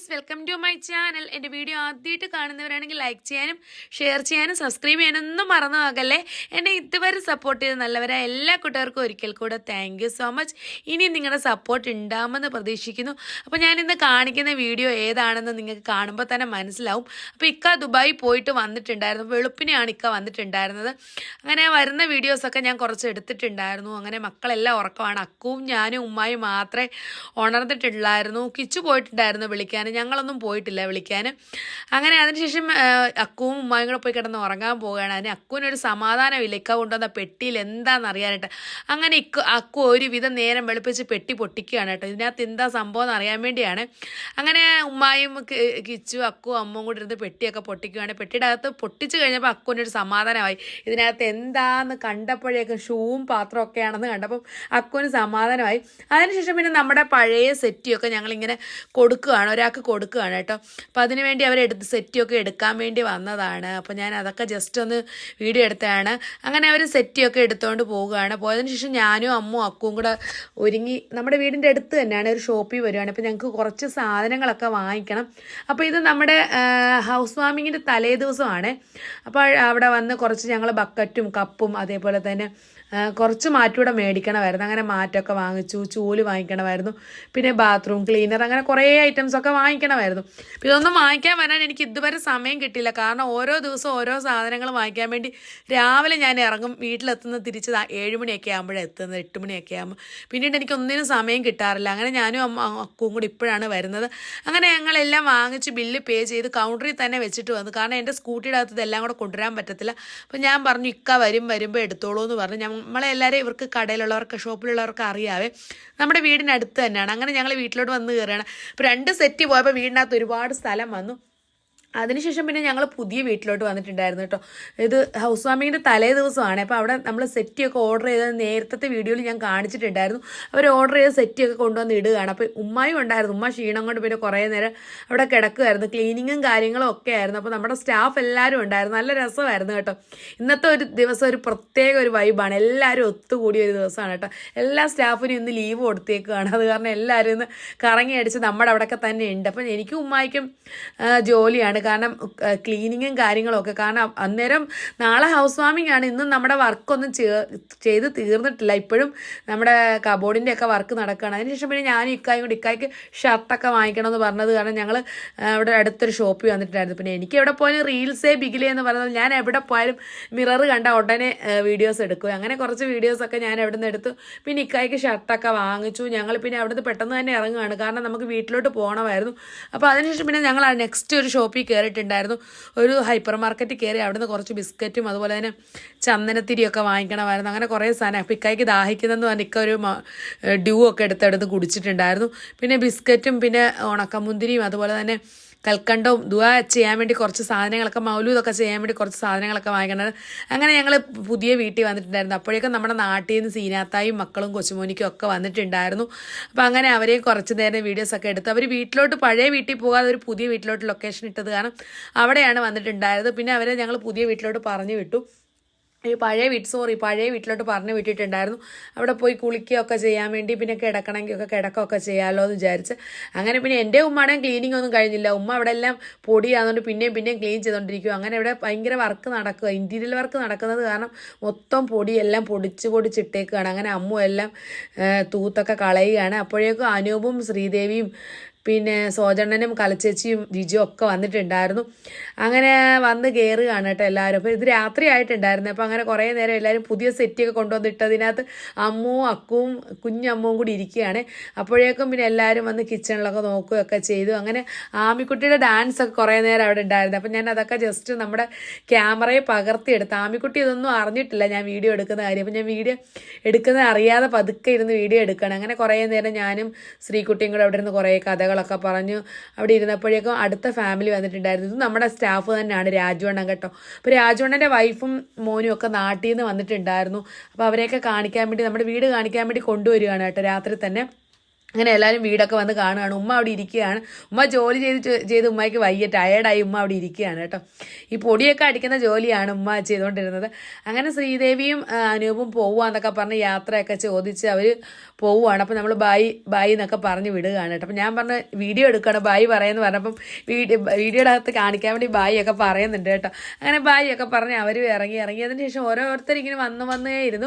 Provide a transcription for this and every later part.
Friends welcome to my channel എന്റെ video ആദ്യമായിട്ട് കാണുന്നവരാണെങ്കിൽ ലൈക്ക് ചെയ്യാനും ഷെയർ ചെയ്യാനും സബ്സ്ക്രൈബ് ചെയ്യാനൊന്നും മറന്നു പോകല്ലേ? എന്നെ ഇതുവരെ സപ്പോർട്ട് ചെയ്ത് നല്ലവരായ എല്ലാ കൂട്ടുകാർക്കും ഒരിക്കൽ കൂടെ താങ്ക് സോ മച്ച് ഇനി നിങ്ങളുടെ സപ്പോർട്ട് ഉണ്ടാകുമെന്ന് പ്രതീക്ഷിക്കുന്നു. അപ്പോൾ ഞാൻ ഇന്ന് കാണിക്കുന്ന വീഡിയോ ഏതാണെന്ന് നിങ്ങൾക്ക് കാണുമ്പോൾ തന്നെ മനസ്സിലാവും. അപ്പോൾ ഇക്ക ദുബായി പോയിട്ട് വന്നിട്ടുണ്ടായിരുന്നു. വെളുപ്പിനെയാണ് ഇക്ക വന്നിട്ടുണ്ടായിരുന്നത്. അങ്ങനെ വരുന്ന വീഡിയോസൊക്കെ ഞാൻ കുറച്ച് എടുത്തിട്ടുണ്ടായിരുന്നു. അങ്ങനെ മക്കളെല്ലാം ഉറക്കമാണ്. അക്കുവും ഞാനും ഉമ്മായും മാത്രമേ ഉണർന്നിട്ടുള്ളായിരുന്നു. കിച്ചു പോയിട്ടുണ്ടായിരുന്നു വിളിക്കാൻ. ഞങ്ങളൊന്നും പോയിട്ടില്ല വിളിക്കാൻ അങ്ങനെ അതിനുശേഷം അക്കുവും ഉമ്മായും കൂടെ പോയി കിടന്ന് ഉറങ്ങാൻ പോവുകയാണ്. അതിന് അക്കുവിനൊരു സമാധാനമില്ല. ഇക്ക കൊണ്ടുവന്ന പെട്ടിയിൽ എന്താണെന്ന് അറിയാനായിട്ട് അങ്ങനെ ഇക്ക അക്കു ഒരുവിധം നേരം വെളുപ്പിച്ച് പെട്ടി പൊട്ടിക്കുകയാണ് കേട്ടോ. ഇതിനകത്ത് എന്താ സംഭവം എന്ന് അറിയാൻ വേണ്ടിയാണ്. അങ്ങനെ ഉമ്മായും കിച്ചു അക്കു അമ്മയും കൂടി ഇരുന്ന് പെട്ടിയൊക്കെ പൊട്ടിക്കുകയാണ്. പെട്ടിയുടെ അകത്ത് പൊട്ടിച്ചു കഴിഞ്ഞപ്പോൾ അക്കുവിനൊരു സമാധാനമായി. ഇതിനകത്ത് എന്താന്ന് കണ്ടപ്പോഴേക്കും ഷൂവും പാത്രവും ഒക്കെയാണെന്ന് കണ്ടപ്പോൾ അക്കുവിന് സമാധാനമായി. അതിനുശേഷം പിന്നെ നമ്മുടെ പഴയ സെറ്റിയൊക്കെ ഞങ്ങളിങ്ങനെ കൊടുക്കുകയാണ്. ഒരാൾക്ക് കൊടുക്കുകയാണ് കേട്ടോ. അപ്പോൾ അതിന് വേണ്ടി അവരെടുത്ത് സെറ്റിയൊക്കെ എടുക്കാൻ വേണ്ടി വന്നതാണ്. അപ്പോൾ ഞാൻ അതൊക്കെ ജസ്റ്റ് ഒന്ന് വീഡിയോ എടുത്തതാണ്. അങ്ങനെ അവർ സെറ്റിയൊക്കെ എടുത്തുകൊണ്ട് പോവുകയാണ്. പോയതിന് ശേഷം ഞാനും അമ്മും അക്കുവും കൂടെ ഒരുങ്ങി നമ്മുടെ വീടിന്റെ അടുത്ത് തന്നെയാണ് ഒരു ഷോപ്പിൽ വരുവാണ്. അപ്പോൾ ഞങ്ങൾക്ക് കുറച്ച് സാധനങ്ങളൊക്കെ വാങ്ങിക്കണം. അപ്പോൾ ഇത് നമ്മുടെ ഹൗസ് വാമിങ്ങിന്റെ തലേ ദിവസമാണ്. അപ്പോൾ അവിടെ വന്ന് കുറച്ച് ഞങ്ങൾ ബക്കറ്റും കപ്പും അതേപോലെ തന്നെ കുറച്ച് മാറ്റൂടെ മേടിക്കണമായിരുന്നു. അങ്ങനെ മാറ്റമൊക്കെ വാങ്ങിച്ചു ചൂൽ വാങ്ങിക്കണമായിരുന്നു. പിന്നെ ബാത്റൂം ക്ലീനർ അങ്ങനെ കുറേ ഐറ്റംസ് ഒക്കെ വാങ്ങിക്കണമായിരുന്നു. ഇതൊന്നും വാങ്ങിക്കാൻ വരാൻ എനിക്ക് ഇതുവരെ സമയം കിട്ടിയില്ല. കാരണം ഓരോ ദിവസവും ഓരോ സാധനങ്ങൾ വാങ്ങിക്കാൻ വേണ്ടി രാവിലെ ഞാൻ ഇറങ്ങും. വീട്ടിലെത്തുന്ന തിരിച്ച് ഏഴുമണിയൊക്കെ ഏഴ് മണിയൊക്കെ ആകുമ്പോഴേ എത്തുന്നത് എട്ട് മണിയൊക്കെ ആകുമ്പോൾ പിന്നീട് എനിക്ക് ഒന്നിനും സമയം കിട്ടാറില്ല. അങ്ങനെ ഞാനും അക്കും അക്കുവും കൂടി ഇപ്പോഴാണ് വരുന്നത്. അങ്ങനെ ഞങ്ങളെല്ലാം വാങ്ങിച്ച് ബില്ല് പേ ചെയ്ത് കൗണ്ടറിൽ തന്നെ വെച്ചിട്ട് വന്നു. കാരണം എന്റെ സ്കൂട്ടിയുടെ അകത്ത് ഇതെല്ലാം കൂടെ കൊണ്ടുവരാൻ പറ്റത്തില്ല. അപ്പോൾ ഞാൻ പറഞ്ഞു ഇക്ക വരും വരുമ്പോൾ എടുത്തോളൂ എന്ന് പറഞ്ഞു നമ്മളെല്ലാവരും ഇവർക്ക് കടയിലുള്ളവർക്ക് ഷോപ്പിലുള്ളവർക്ക് അറിയാവേ. നമ്മുടെ വീടിനടുത്ത് തന്നെയാണ്. അങ്ങനെ ഞങ്ങൾ വീട്ടിലോട്ട് വന്ന് കയറുകയാണ്. അപ്പോൾ രണ്ട് സെറ്റ് പോയപ്പോൾ വീടിനകത്ത് ഒരുപാട് സ്ഥലം വന്നു. അതിനുശേഷം പിന്നെ ഞങ്ങൾ പുതിയ വീട്ടിലോട്ട് വന്നിട്ടുണ്ടായിരുന്നു കേട്ടോ ഇത് ഹൗസ് വാമിങ്ങിന്റെ തലേ ദിവസമാണ്. അപ്പോൾ അവിടെ നമ്മൾ സെറ്റിയൊക്കെ ഓർഡർ ചെയ്തത് നേരത്തെ വീഡിയോയിൽ ഞാൻ കാണിച്ചിട്ടുണ്ടായിരുന്നു. അവർ ഓർഡർ ചെയ്ത സെറ്റിയൊക്കെ കൊണ്ടുവന്ന് ഇടുകയാണ്. അപ്പോൾ ഉമ്മായും ഉണ്ടായിരുന്നു. ഉമ്മ ക്ഷീണം കൊണ്ട് പിന്നെ കുറേ നേരം അവിടെ കിടക്കുമായിരുന്നു ക്ലീനിങ്ങും കാര്യങ്ങളും ഒക്കെ ആയിരുന്നു. അപ്പോൾ നമ്മുടെ സ്റ്റാഫ് എല്ലാവരും ഉണ്ടായിരുന്നു. നല്ല രസമായിരുന്നു കേട്ടോ. ഇന്നത്തെ ഒരു ദിവസം ഒരു പ്രത്യേക ഒരു വൈബാണ് എല്ലാവരും ഒത്തുകൂടിയ ഒരു ദിവസമാണ് കേട്ടോ. എല്ലാ സ്റ്റാഫിനും ഇന്ന് ലീവ് കൊടുത്തേക്കുകയാണ് അത് കാരണം എല്ലാവരും ഇന്ന് കറങ്ങി അടിച്ച് നമ്മുടെ അവിടെയൊക്കെ തന്നെ ഉണ്ട്. അപ്പം എനിക്കും ഉമ്മായിക്കും ആ, ജോലിയാണ് കാരണം ക്ലീനിങ്ങും കാര്യങ്ങളൊക്കെ. കാരണം അന്നേരം നാളെ ഹൗസ് വാമിംഗ് ആണ്. ഇന്നും നമ്മുടെ വർക്കൊന്നും ചെയ്ത് തീർന്നിട്ടില്ല. ഇപ്പോഴും നമ്മുടെ കബോർഡിന്റെ ഒക്കെ വർക്ക് നടക്കുകയാണ് അതിനുശേഷം പിന്നെ ഞാനും ഇക്കായും കൂടി ഇക്കായ്ക്ക് ഷർട്ടൊക്കെ വാങ്ങിക്കണമെന്ന് പറഞ്ഞത് കാരണം ഞങ്ങൾ അവിടെ അടുത്തൊരു ഷോപ്പിൽ വന്നിട്ടുണ്ടായിരുന്നു. പിന്നെ എനിക്ക് എവിടെ പോയാലും റീൽസേ ബിഗിലേ എന്ന് പറഞ്ഞാൽ ഞാൻ എവിടെ പോയാലും മിറർ കണ്ട ഉടനെ വീഡിയോസ് എടുക്കും. അങ്ങനെ കുറച്ച് വീഡിയോസൊക്കെ ഞാൻ എവിടെ നിന്ന് എടുത്തു. പിന്നെ ഇക്കായ്ക്ക് ഷർട്ടൊക്കെ വാങ്ങിച്ചു. ഞങ്ങൾ പിന്നെ അവിടുന്ന് പെട്ടെന്ന് തന്നെ ഇറങ്ങുകയാണ്. കാരണം നമുക്ക് വീട്ടിലോട്ട് പോകണമായിരുന്നു. അപ്പോൾ അതിനുശേഷം പിന്നെ ഞങ്ങൾ നെക്സ്റ്റ് ഒരു ഷോപ്പിൽ കയറിയിട്ടുണ്ടായിരുന്നു ഒരു ഹൈപ്പർ മാർക്കറ്റിൽ കയറി അവിടുന്ന് കുറച്ച് ബിസ്ക്കറ്റും അതുപോലെ തന്നെ ചന്ദനത്തിരിയൊക്കെ വാങ്ങിക്കണമായിരുന്നു. അങ്ങനെ കുറേ സാധനം. പിക്കായ്ക്ക് ദാഹിക്കുന്നതെന്ന് പറഞ്ഞിക്ക ഒരു ഡ്യൂ ഒക്കെ എടുത്തെടുത്ത് കുടിച്ചിട്ടുണ്ടായിരുന്നു. പിന്നെ ബിസ്ക്കറ്റും പിന്നെ ഉണക്കമുന്തിരിയും അതുപോലെ തന്നെ കൽക്കണ്ടവും ദുവാ ചെയ്യാൻ വേണ്ടി കുറച്ച് സാധനങ്ങളൊക്കെ മൗലൂദൊക്കെ ചെയ്യാൻ വേണ്ടി കുറച്ച് സാധനങ്ങളൊക്കെ വാങ്ങിക്കണത്. അങ്ങനെ ഞങ്ങൾ പുതിയ വീട്ടിൽ വന്നിട്ടുണ്ടായിരുന്നു. അപ്പോഴേക്കും നമ്മുടെ നാട്ടിൽ നിന്ന് സീനാത്തായും മക്കളും കൊച്ചുമോനിക്കും ഒക്കെ വന്നിട്ടുണ്ടായിരുന്നു. അപ്പോൾ അങ്ങനെ അവരെ കുറച്ച് നേരം വീഡിയോസൊക്കെ എടുത്ത് അവർ വീട്ടിലോട്ട് പഴയ വീട്ടിൽ പോകാതെ ഒരു പുതിയ വീട്ടിലോട്ട് ലൊക്കേഷൻ ഇട്ടത് കാരണം അവിടെയാണ് വന്നിട്ടുണ്ടായത് പിന്നെ അവരെ ഞങ്ങൾ പുതിയ വീട്ടിലോട്ട് പറഞ്ഞു വിട്ടു. ഈ പഴയ വീട്ട് സോറി പഴയ വീട്ടിലോട്ട് പറഞ്ഞു വിട്ടിട്ടുണ്ടായിരുന്നു. അവിടെ പോയി കുളിക്കുകയൊക്കെ ചെയ്യാൻ വേണ്ടി പിന്നെ കിടക്കണമെങ്കിൽ ഒക്കെ കിടക്കുകയൊക്കെ ചെയ്യാമല്ലോ എന്ന് വിചാരിച്ച്. അങ്ങനെ പിന്നെ എന്റെ ഉമ്മയുടെ ക്ലീനിങ് ഒന്നും കഴിഞ്ഞില്ല. ഉമ്മ അവിടെ എല്ലാം പൊടിയാകുന്നുണ്ട് പിന്നെയും പിന്നെയും ക്ലീൻ ചെയ്തുകൊണ്ടിരിക്കും അങ്ങനെ ഇവിടെ ഭയങ്കര വർക്ക് നടക്കുക ഇന്റീരിയൽ വർക്ക് നടക്കുന്നത് കാരണം മൊത്തം പൊടിയെല്ലാം പൊടിച്ച് പൊടിച്ചിട്ടേക്കുകയാണ് അങ്ങനെ അമ്മു എല്ലാം തൂത്തൊക്കെ കളയുകയാണ്. അപ്പോഴേക്കും അനൂപും ശ്രീദേവിയും പിന്നെ സോജണ്ണനും കലച്ചേച്ചിയും ജിജിയും ഒക്കെ വന്നിട്ടുണ്ടായിരുന്നു. അങ്ങനെ വന്ന് കയറുകയാണ് കേട്ടോ എല്ലാവരും. അപ്പോൾ ഇത് രാത്രി ആയിട്ടുണ്ടായിരുന്നു. അപ്പോൾ അങ്ങനെ കുറേ നേരം എല്ലാവരും പുതിയ സെറ്റൊക്കെ കൊണ്ടുവന്നിട്ടതിനകത്ത് അമ്മുവും അക്കുവും കുഞ്ഞമ്മവും കൂടി ഇരിക്കുകയാണ്. അപ്പോഴേക്കും പിന്നെ എല്ലാവരും വന്ന് കിച്ചണിലൊക്കെ നോക്കുകയൊക്കെ ചെയ്തു. അങ്ങനെ ആമിക്കുട്ടിയുടെ ഡാൻസ് ഒക്കെ കുറേ നേരം അവിടെ ഉണ്ടായിരുന്നു. അപ്പോൾ ഞാൻ അതൊക്കെ ജസ്റ്റ് നമ്മുടെ ക്യാമറയെ പകർത്തിയെടുത്ത് ആമിക്കുട്ടി ഇതൊന്നും അറിഞ്ഞിട്ടില്ല ഞാൻ വീഡിയോ എടുക്കുന്ന കാര്യം. അപ്പോൾ ഞാൻ വീഡിയോ എടുക്കുന്നത് അറിയാതെ പതുക്കെ ഇരുന്ന് വീഡിയോ എടുക്കണം അങ്ങനെ കുറേ നേരം ഞാനും ശ്രീകുട്ടിയും കൂടെ അവിടെ ഇരുന്ന് കുറേ കഥകളൊക്കെ പറഞ്ഞു അവിടെ ഇരുന്നപ്പോഴേക്കും അടുത്ത ഫാമിലി വന്നിട്ടുണ്ടായിരുന്നു. ഇത് നമ്മുടെ സ്റ്റാഫ് തന്നെയാണ് രാജുവണ്ണൻ കേട്ടോ. അപ്പോൾ രാജുവണ്ണന്റെ വൈഫും മോനും ഒക്കെ നാട്ടിൽ നിന്ന് വന്നിട്ടുണ്ടായിരുന്നു. അപ്പോൾ അവരെയൊക്കെ കാണിക്കാൻ വേണ്ടി നമ്മുടെ വീട് കാണിക്കാൻ വേണ്ടി കൊണ്ടുവരികയാണ് കേട്ടോ രാത്രി തന്നെ. അങ്ങനെ എല്ലാവരും വീടൊക്കെ വന്ന് കാണുകയാണ്. ഉമ്മ അവിടെ ഇരിക്കുകയാണ്. ഉമ്മ ജോലി ചെയ്ത് ചെ- ചെയ്ത് ഉമ്മയ്ക്ക് വയ്യ. ടയേർഡായി ഉമ്മ അവിടെ ഇരിക്കുകയാണ് കേട്ടോ. ഈ പൊടിയൊക്കെ അടിക്കുന്ന ജോലിയാണ് ഉമ്മ ചെയ്തുകൊണ്ടിരുന്നത് അങ്ങനെ ശ്രീദേവിയും അനൂപും പോവുകയെന്നൊക്കെ പറഞ്ഞ് യാത്രയൊക്കെ ചോദിച്ച് അവർ പോവുകയാണ്. അപ്പം നമ്മൾ ബായി ബായി എന്നൊക്കെ പറഞ്ഞ് വിടുകയാണ് കേട്ടോ. അപ്പം ഞാൻ പറഞ്ഞ വീഡിയോ എടുക്കണം ബായി പറയുമെന്ന് പറഞ്ഞപ്പം വീഡിയോ വീഡിയോയുടെ അകത്ത് കാണിക്കാൻ വേണ്ടി ബായി ഒക്കെ പറയുന്നുണ്ട് കേട്ടോ. അങ്ങനെ ബായി ഒക്കെ പറഞ്ഞ് അവരും ഇറങ്ങി ഇറങ്ങിയതിന് ശേഷം ഓരോരുത്തർ ഇങ്ങനെ വന്ന് വന്നേ ഇരുന്നു.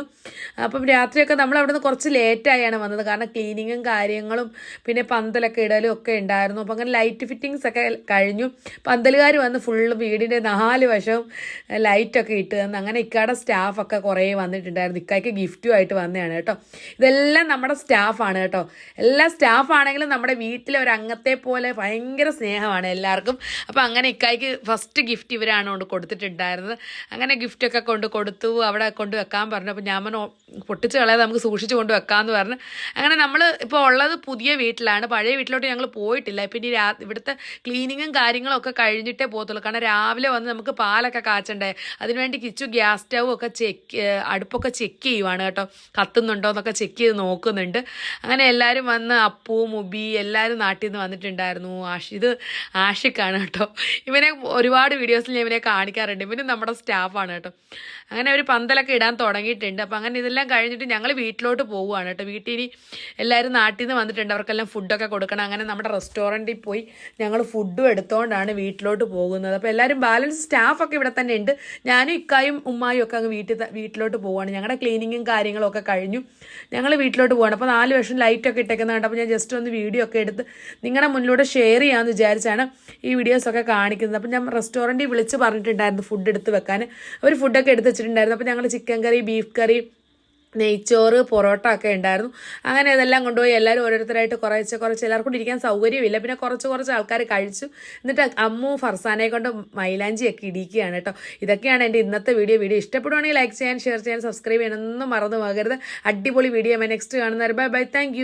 അപ്പം രാത്രിയൊക്കെ നമ്മൾ അവിടെ നിന്ന് കുറച്ച് ലേറ്റായാണ് വന്നത്. കാരണം ക്ലീനിങ്ങും കാര്യങ്ങളും പിന്നെ പന്തലൊക്കെ ഇടലും ഒക്കെ ഉണ്ടായിരുന്നു. അപ്പോൾ അങ്ങനെ ലൈറ്റ് ഫിറ്റിങ്സ് ഒക്കെ കഴിഞ്ഞു. പന്തലുകാർ വന്ന് ഫുള്ള് വീടിന്റെ നാല് വശവും ലൈറ്റൊക്കെ ഇട്ട് തന്നു. അങ്ങനെ ഇക്കയുടെ സ്റ്റാഫൊക്കെ കുറേ വന്നിട്ടുണ്ടായിരുന്നു. ഇക്കായ്ക്ക് ഗിഫ്റ്റുമായിട്ട് വന്നതാണ് കേട്ടോ. ഇതെല്ലാം നമ്മുടെ സ്റ്റാഫാണ് കേട്ടോ. എല്ലാ സ്റ്റാഫാണെങ്കിലും നമ്മുടെ വീട്ടിലെ ഒരു അംഗത്തെ പോലെ ഭയങ്കര സ്നേഹമാണ് എല്ലാവർക്കും. അപ്പോൾ അങ്ങനെ ഇക്കായ്ക്ക് ഫസ്റ്റ് ഗിഫ്റ്റ് ഇവരാണ് കൊണ്ട് കൊടുത്തിട്ടുണ്ടായിരുന്നത്. അങ്ങനെ ഗിഫ്റ്റൊക്കെ കൊണ്ട് കൊടുത്തു അവിടെ കൊണ്ട് വെക്കാൻ പറഞ്ഞു. അപ്പോൾ ഞാൻ പറഞ്ഞു "ഓ, പൊട്ടിച്ച് കളയാതെ നമുക്ക് സൂക്ഷിച്ച് കൊണ്ട് വെക്കാമെന്ന് പറഞ്ഞു. അങ്ങനെ നമ്മൾ ഇപ്പോൾ ഉള്ളത് പുതിയ വീട്ടിലാണ്. പഴയ വീട്ടിലോട്ട് ഞങ്ങൾ പോയിട്ടില്ല. പിന്നെ രാ ഇവിടുത്തെ ക്ലീനിങ്ങും കാര്യങ്ങളും ഒക്കെ കഴിഞ്ഞിട്ടേ പോകത്തുള്ളൂ. കാരണം രാവിലെ വന്ന് നമുക്ക് പാലൊക്കെ കാച്ചണ്ടേ? അതിനുവേണ്ടി കിച്ചു ഗ്യാസ് സ്റ്റവ് ഒക്കെ ചെക്ക് അടുപ്പൊക്കെ ചെക്ക് ചെയ്യുവാണ് കേട്ടോ. കത്തുന്നുണ്ടോ എന്നൊക്കെ ചെക്ക് ചെയ്ത് നോക്കുന്നുണ്ട്. അങ്ങനെ എല്ലാവരും വന്ന് അപ്പു മുബി എല്ലാവരും നാട്ടിൽ നിന്ന് വന്നിട്ടുണ്ടായിരുന്നു. ആഷ് ഇത് ആഷിക്കാണ് കേട്ടോ. ഇവനെ ഒരുപാട് വീഡിയോസിൽ ഞാൻ ഇവനെ കാണിക്കാറുണ്ട്. ഇവനും നമ്മുടെ സ്റ്റാഫാണ് കേട്ടോ. അങ്ങനെ ഒരു പന്തലൊക്കെ ഇടാൻ തുടങ്ങിയിട്ടുണ്ട്. അപ്പം അങ്ങനെ ഇതെല്ലാം കഴിഞ്ഞിട്ട് ഞങ്ങൾ വീട്ടിലോട്ട് പോവുകയാണ് കേട്ടോ. വീട്ടിൽ ഇനി എല്ലാവരും നാട്ടിൽ വന്നിട്ടുണ്ട്. അവർക്കെല്ലാം ഫുഡൊക്കെ കൊടുക്കണം. അങ്ങനെ നമ്മുടെ റെസ്റ്റോറന്റിൽ പോയി ഞങ്ങൾ ഫുഡും എടുത്തുകൊണ്ടാണ് വീട്ടിലോട്ട് പോകുന്നത്. അപ്പോൾ എല്ലാവരും ബാലൻസ് സ്റ്റാഫൊക്കെ ഇവിടെ തന്നെ ഉണ്ട്. ഞാനും ഇക്കായും ഉമ്മായും ഒക്കെ അങ്ങ് വീട്ടിൽ വീട്ടിലോട്ട് പോവുകയാണ് ഞങ്ങളുടെ ക്ലീനിങ്ങും കാര്യങ്ങളും ഒക്കെ കഴിഞ്ഞു. ഞങ്ങൾ വീട്ടിലോട്ട് പോവാണ്. അപ്പോൾ നാല് വർഷം ലൈറ്റൊക്കെ ഇട്ടേക്കുന്നതുകൊണ്ട് അപ്പോൾ ഞാൻ ജസ്റ്റ് ഒന്ന് വീഡിയോ ഒക്കെ എടുത്ത് നിങ്ങളുടെ മുന്നിലൂടെ ഷെയർ ചെയ്യാമെന്ന് വിചാരിച്ചാണ് ഈ വീഡിയോസൊക്കെ കാണിക്കുന്നത്. അപ്പോൾ ഞാൻ റെസ്റ്റോറന്റിൽ വിളിച്ച് പറഞ്ഞിട്ടുണ്ടായിരുന്നു ഫുഡ് എടുത്ത് വെക്കാൻ. അവർ ഫുഡൊക്കെ എടുത്ത് വെച്ചിട്ടുണ്ടായിരുന്നു. അപ്പോൾ ഞങ്ങൾ ചിക്കൻ കറി ബീഫ് കറി നെയ്ച്ചോറ് പൊറോട്ട ഒക്കെ ഉണ്ടായിരുന്നു. അങ്ങനെ ഇതെല്ലാം കൊണ്ടുപോയി എല്ലാവരും ഓരോരുത്തരായിട്ട് കുറച്ച് കുറച്ച് എല്ലാവർക്കും കൂടി ഇരിക്കാൻ സൗകര്യമില്ല. പിന്നെ കുറച്ച് കുറച്ച് ആൾക്കാർ കഴിച്ചു. എന്നിട്ട് അമ്മു ഫർസാനെ കൊണ്ട് മൈലാഞ്ചിയൊക്കെ ഇടിക്കുകയാണ് കേട്ടോ. ഇതൊക്കെയാണ് എന്റെ ഇന്നത്തെ വീഡിയോ. വീഡിയോ ഇഷ്ടപ്പെടുവാണെങ്കിൽ ലൈക്ക് ചെയ്യാൻ ഷെയർ ചെയ്യാൻ സബ്സ്ക്രൈബ് ചെയ്യാനൊന്നും മറന്നു പോകരുത്. അടിപൊളി വീഡിയോ. നെക്സ്റ്റ് കാണുന്നവർ ബൈ ബൈ. താങ്ക്